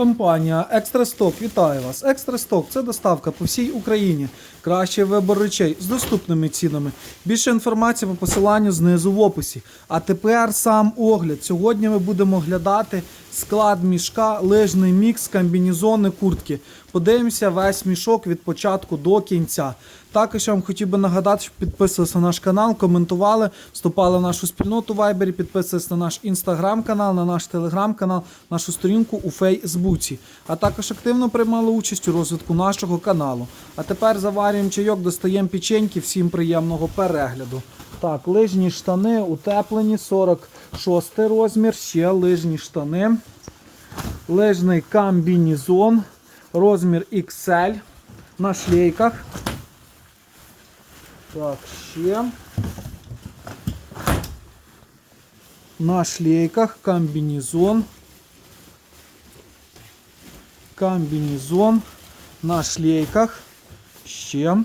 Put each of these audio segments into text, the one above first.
Компанія Екстрасток вітає вас. Екстрасток це доставка по всій Україні. Кращий вибор речей з доступними цінами. Більше інформації по посиланню знизу в описі. А тепер сам огляд. Сьогодні ми будемо оглядати склад мішка, лижний мікс, комбінезони, куртки. Подивимося весь мішок від початку до кінця. Також я вам хотів би нагадати, щоб підписувалися на наш канал, коментували, вступали в нашу спільноту Вайбері, підписувалися на наш інстаграм-канал, на наш телеграм-канал, нашу сторінку у Фейсбуці. А також активно приймали участь у розвитку нашого каналу. А тепер заварюємо чайок, достаємо печеньки. Всім приємного перегляду. Так, лижні штани утеплені, 46 розмір, ще лижні штани. Лижний комбінезон, розмір XL на шлейках. Так, ще. На шлейках комбінезон. Комбінезон на шлейках. Ще.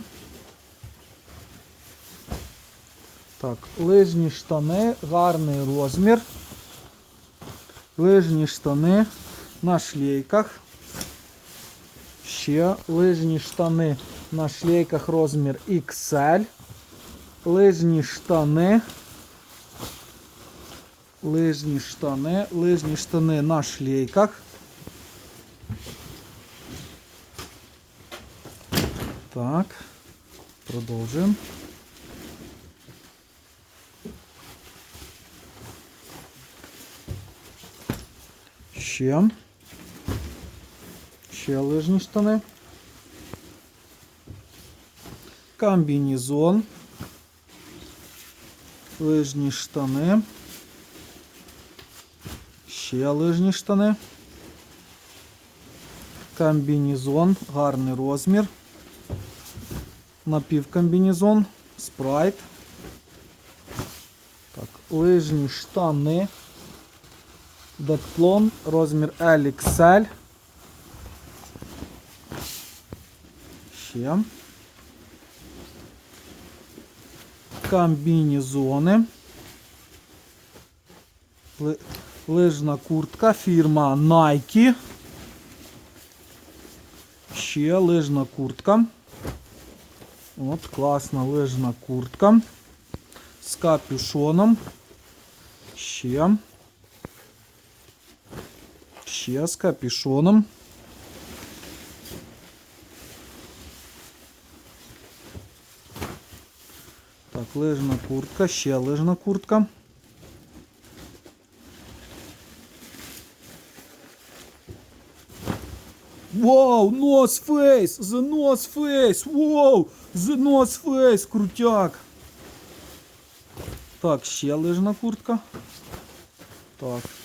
Так, лижні штани, гарний розмір. Лижні штани на шлейках. Ще лижні штани на шлейках розмір XL. Лижні штани. Лижні штани, лижні штани на шлейках. Так, продовжуємо. Ще. Ще лижні штани. Комбінезон. Лижні штани. Ще лижні штани. Комбінезон. Гарний розмір. Напівкомбінезон. Спрайт. Так, лижні штани. Дектлон. Розмір LXL. Ще. Комбінезони. Ли- Лижна куртка, фірма Nike. Ще лижна куртка. От, класна лижна куртка. З капюшоном. Ще. Ще з капюшоном. Так, лижна куртка, ще лижна куртка. Вау, Nose Face! The Nose Face! Вау! The Nose Face! Крутяк! Так, ще лижна куртка. Так.